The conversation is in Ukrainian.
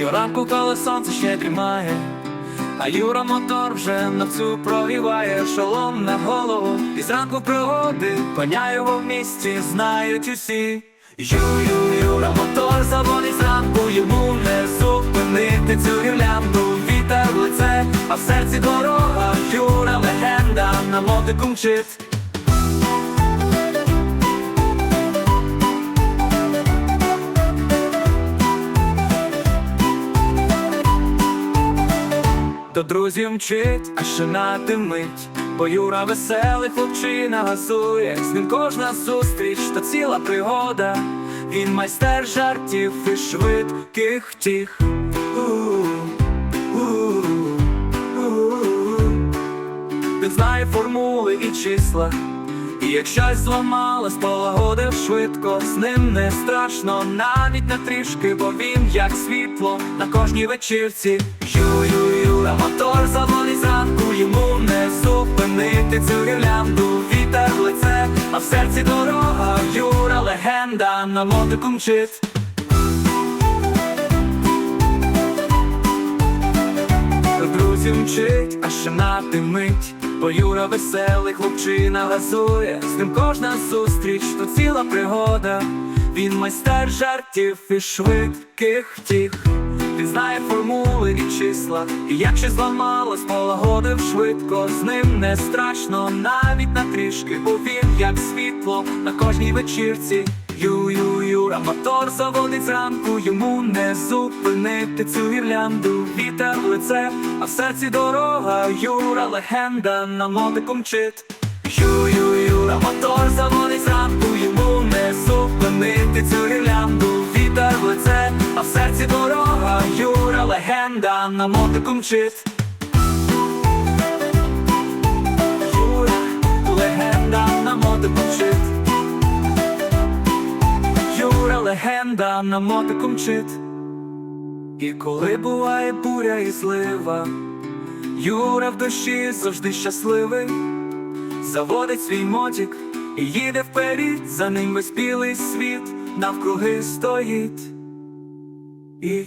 Щоранку, коли сонце ще дрімає, а Юра мотор вже новцю прогріває шолом на голову, і зранку пригоди його в місті знають усі. Ю-ю, Юра мотор заводить зранку, йому не зупинити цю гірлянду Вітер в лице, а в серці дорога, Юра легенда на мотику мчить. До друзів мчить, а ще димить Бо Юра веселий хлопчина газує. З ним кожна зустріч та ціла пригода. Він майстер жартів і швидких у-у-у. Він знає формули і числа. І як щось зламалось, полагодив швидко. З ним не страшно, навіть не трішки, бо він як світло на кожній вечірці. Ю-ю-ю, а мотор заводить зранку, йому не зупинити цю гірлянду. Вітер в лице, а в серці дорога, Юра легенда на мотику мчить. Друзів мчить, а ще димить. Бо Юра веселий хлопчина газує. З ним кожна зустріч, то ціла пригода. Він майстер жартів і швидких втіх Він знає формули і числа. І як щось зламалось, полагодив швидко. З ним не страшно, навіть на трішки. Бо він як світло на кожній вечірці. Ю-ю-ю, а мотор заводить зранку, йому не зупинити цю гірлянду. Вітер в лице, а в серці дорога, Юра легенда на мотику мчить Ю-ю-ю, а мотор заводить зранку, йому не зупинити цю а в серці дорога, Юра легенда на мотику мчить Юра, легенда на мотику мчить Юра легенда на мотику мчить І коли буває буря і злива Юра в душі завжди щасливий. Заводить свій мотик і їде вперед, за ним весь білий світ навкруги стоїть І